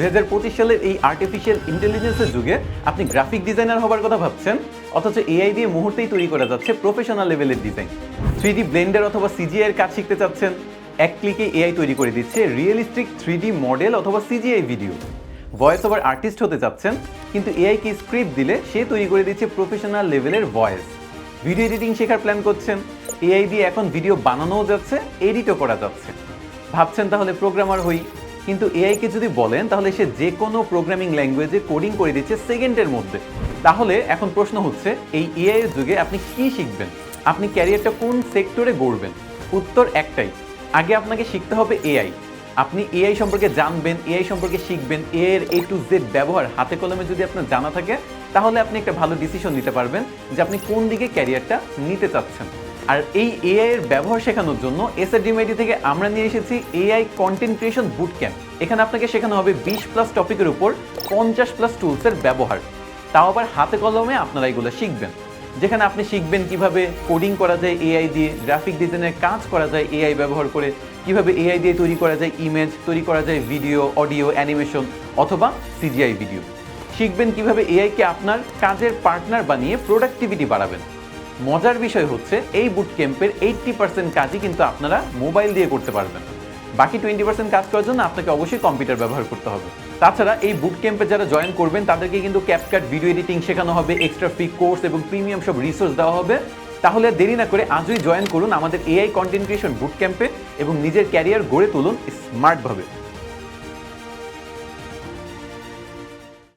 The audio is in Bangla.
দু হাজার পঁচিশ সালের এই আর্টিফিশিয়াল ইন্টেলিজেন্সের যুগে আপনি গ্রাফিক ডিজাইনার হবার কথা ভাবছেন? অথচ এআই দিয়ে মুহূর্তেই তৈরি করা যাচ্ছে প্রফেশনাল লেভেলের ডিজাইন থ্রি ব্লেন্ডার অথবা সিজিআই এর কাজ শিখতে চাচ্ছেন? এক ক্লিকে এআই তৈরি করে দিচ্ছে রিয়েলিস্টিক থ্রি মডেল অথবা CGI video voice over artist হতে চাচ্ছেন, কিন্তু এআই কে স্ক্রিপ্ট দিলে সে তৈরি করে দিচ্ছে প্রফেশনাল লেভেলের ভয়েস ভিডিও এডিটিং শেখার প্ল্যান করছেন। এআই দিয়ে এখন ভিডিও বানানোও যাচ্ছে এডিটও করা যাচ্ছে। ভাবছেন তাহলে প্রোগ্রামার হই। কিন্তু এআইকে যদি বলেন, তাহলে সে যে কোনো প্রোগ্রামিং ল্যাঙ্গুয়েজে কোডিং করে দিচ্ছে সেকেন্ডের মধ্যে। তাহলে এখন প্রশ্ন হচ্ছে, এই এআই যুগে আপনি কি শিখবেন? আপনি ক্যারিয়ারটা কোন সেক্টরে গড়বেন? উত্তর একটাই, আগে আপনাকে শিখতে হবে এআই আপনি এআই সম্পর্কে জানবেন এআই সম্পর্কে শিখবেন এর এ টু জেড ব্যবহার হাতে কলমে যদি আপনার জানা থাকে, তাহলে আপনি একটা ভালো ডিসিশন নিতে পারবেন যে আপনি কোন দিকে ক্যারিয়ারটা নিতে চাচ্ছেন। আর এই এআই এর ব্যবহার শেখানোর জন্য এসআরডিএমআইটি থেকে আমরা নিয়ে এসেছি AI content creation boot camp এখানে আপনাকে শেখানো হবে বিশ প্লাস টপিকের উপর পঞ্চাশ প্লাস টুলসের ব্যবহার। তাও আবার হাতে কলমে আপনারা এগুলো শিখবেন। যেখানে আপনি শিখবেন কীভাবে কোডিং করা যায় এআই দিয়ে গ্রাফিক ডিজাইনের কাজ করা যায় এআই ব্যবহার করে, কীভাবে এআই দিয়ে তৈরি করা যায় ইমেজ তৈরি করা যায় ভিডিও অডিও অ্যানিমেশন অথবা সিজিআই ভিডিও শিখবেন কীভাবে এআইকে আপনার কাজের পার্টনার বানিয়ে প্রোডাক্টিভিটি বাড়াবেন। মজার বিষয় হচ্ছে, এই বুট ক্যাম্পের এইট্টি পার্সেন্ট কাজই কিন্তু আপনারা মোবাইল দিয়ে করতে পারবেন। বাকি টোয়েন্টি পার্সেন্ট কাজ করার জন্য আপনাকে অবশ্যই কম্পিউটার ব্যবহার করতে হবে। তাছাড়া এই বুট ক্যাম্পে যারা জয়েন করবেন, তাদেরকে কিন্তু ক্যাপকাট ভিডিও এডিটিং শেখানো হবে এক্সট্রা ফ্রি কোর্স এবং প্রিমিয়াম সব রিসোর্স দেওয়া হবে। তাহলে দেরি না করে আজই জয়েন করুন আমাদের এআই কন্টেন্ট ক্রিয়েশন বুট ক্যাম্পে এবং নিজের ক্যারিয়ার গড়ে তুলুন স্মার্টভাবে